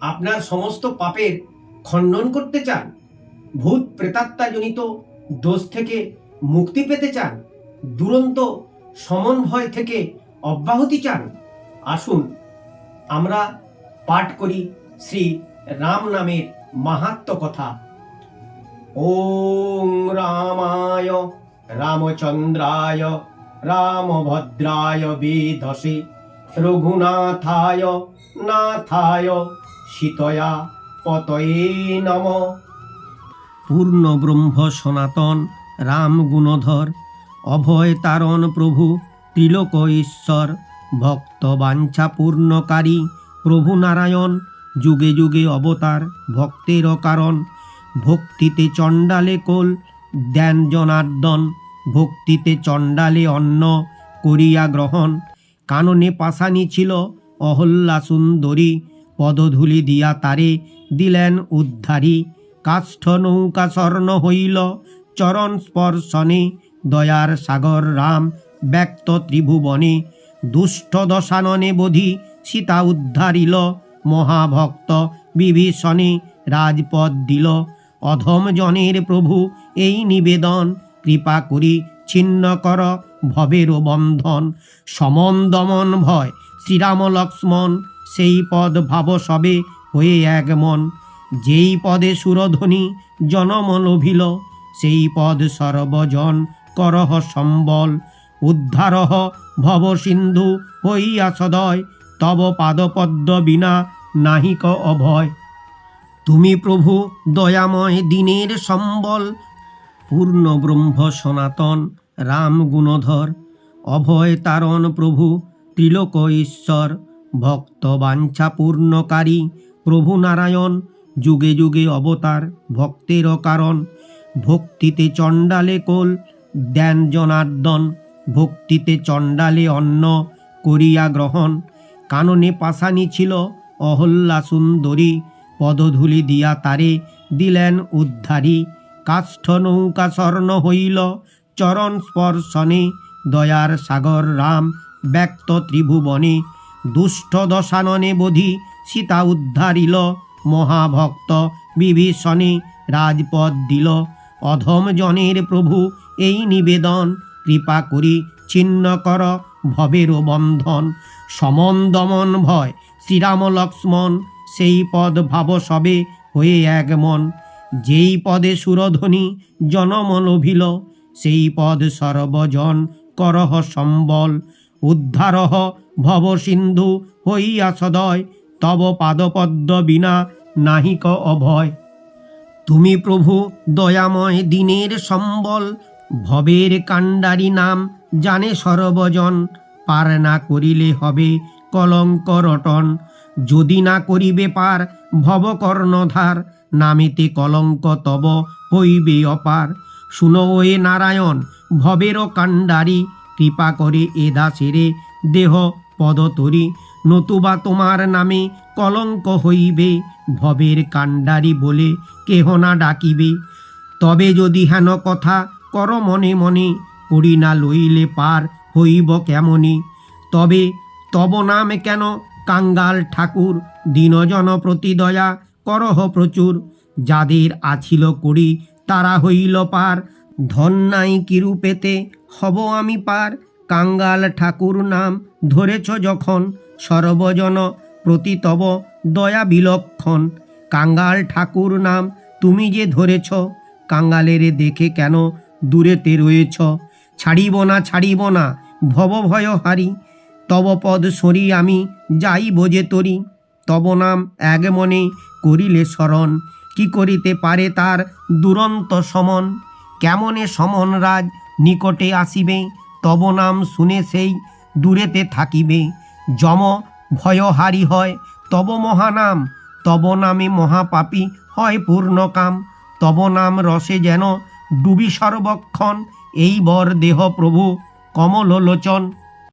আপনার সমস্ত পাপের খণ্ডন করতে চান, ভূত প্রেতাত্মাজনিত দোষ থেকে মুক্তি পেতে চান, দুরন্ত সমন ভয় থেকে অব্যাহতি চান, আসুন আমরা পাঠ করি শ্রী রাম নামের মাহাত্ম কথা। ওং রামায়, রামচন্দ্রায়, রামভদ্রায় বেধসে, রঘুনাথায়, নাথায় সীতয়া পতয়ে নম। পূর্ণ ব্রহ্ম সনাতন রাম গুণধর, অভয় তারণ প্রভু ত্রিলোক ঈশ্বর, ভক্ত বাঞ্ছা পূর্ণকারী, প্রভু নারায়ণ, যুগে যুগে অবতার, ভক্তের কারণ, ভক্তিতে চণ্ডালে কোল দেন জনার্দন, ভক্তিতে চণ্ডালে অন্ন করিয়া গ্রহণ। কাননে পাশানি ছিল অহল্যা সুন্দরী পদধূলি দিয়া তারে দিলেন উদ্ধারী। কাষ্ঠ নৌকা স্বর্ণ হইল, চরণ স্পর্শনে। দয়ার সাগর রাম ব্যক্ত ত্রিভুবনে। দুষ্ট দশাননে বোধি সীতা উদ্ধারিল, মহাভক্ত বিভীষণে রাজপদ দিল। অধম জনের প্রভু, এই নিবেদন কৃপা করি, ছিন্ন কর ভবের বন্ধন। সমন দমন ভয় শ্রীরাম লক্ষ্মণ সেই পদ ভাব সবে হয়ে এক মন। যেই পদে সুরধ্বনি জনম লোভিল, সেই পদ সর্বজন করহ সম্বল। উদ্ধারহ ভব সিন্ধু হইয়া সদয়, তব পাদপদ্ম বিনা নাহিক অভয়। তুমি প্রভু দয়াময় দিনের সম্বল, পূর্ণ ব্রহ্ম সনাতন রাম গুণধর। অভয় তারণ প্রভু ত্রিলোক ঈশ্বর ভক্ত বাঞ্ছা পূর্ণকারী প্রভু নারায়ণ যুগে যুগে অবতার, ভক্তের কারণ, ভক্তিতে চণ্ডালে কোল দেন জনার্দন, ভক্তিতে চণ্ডালে অন্ন করিয়া গ্রহণ, কাননে পাশানি ছিল, অহল্যা সুন্দরী, পদধূলি দিয়া তারে দিলেন উদ্ধারী, কাষ্ঠ নৌকা স্বর্ণ হইল, চরণ স্পর্শনে দয়ার সাগর রাম ব্যক্ত ত্রিভুবনে। দুষ্ট দশাননে বোধি সীতা উদ্ধারিল। মহাভক্ত বিভীষণে রাজপদ দিল। অধম জনের প্রভু এই নিবেদন। কৃপা করি ছিন্ন কর ভবের বন্ধন। সমন দমন ভয় শ্রীরাম লক্ষ্মণ, সেই পদ ভাব সবে হয়ে এক মন। যেই পদে সুরধ্বনি লোভিল, সেই পদ সর্বজন করহ সম্বল। উদ্ধারহ ভব সিন্ধু হইয়া সদয়, তব পাদপদ্ম বিনা নাহিক অভয়। তুমি প্রভু দয়াময় দিনের সম্বল, ভবের কাণ্ডারি নাম জানে সর্বজন, পার না করিলে হবে কলঙ্ক রটন। যদি না করিবে পার ভব কর্ণধার নামেতে কলঙ্ক তব হইবে অপার। শুনো এ নারায়ণ, ভবেরও কাণ্ডারি কৃপা করে এ দাসেরে দেহ পদতরি নতুবা তোমার নামে কলঙ্ক হইবে, ভবের কাণ্ডারি বলে কেহ না ডাকিবে। তবে যদি হেন কথা কর মনে মনে, করি না লইলে পার হইব কেমনি? তবে তব নাম কেন কাঙ্গাল ঠাকুর, দীনজন প্রতি দয়া করহ প্রচুর। যাদের আছিল করি তারা হইল পার। ধন্যাই কিরূপেতে হব আমি পার। কাঙ্গাল ঠাকুর নাম ধরেছ যখন, সর্বজন প্রতি তব দয়া বিলক্ষণ। কাঙ্গাল ঠাকুর নাম তুমি যে ধরেছ, কাঙ্গালের দেখে কেন দূরেতে রয়েছ? ছাড়িব না ছাড়িব না, ভব ভয় হারি। তব পদ সরি আমি, যাই বোঝে তরি। তব নাম এক মনে করিলে স্মরণ। কি করিতে পারে তার দুরন্ত সমন? কেমনে সমনরাজ নিকটে আসিবে? তব নাম শুনে সেই দূরেতে থাকিবে। যম ভয়হারি হয়, তব মহানাম। তব নামে মহাপাপী হয় পূর্ণকাম তব নাম রসে যেন ডুবি সর্বক্ষণ। এই বর দেহ প্রভু কমল লোচন।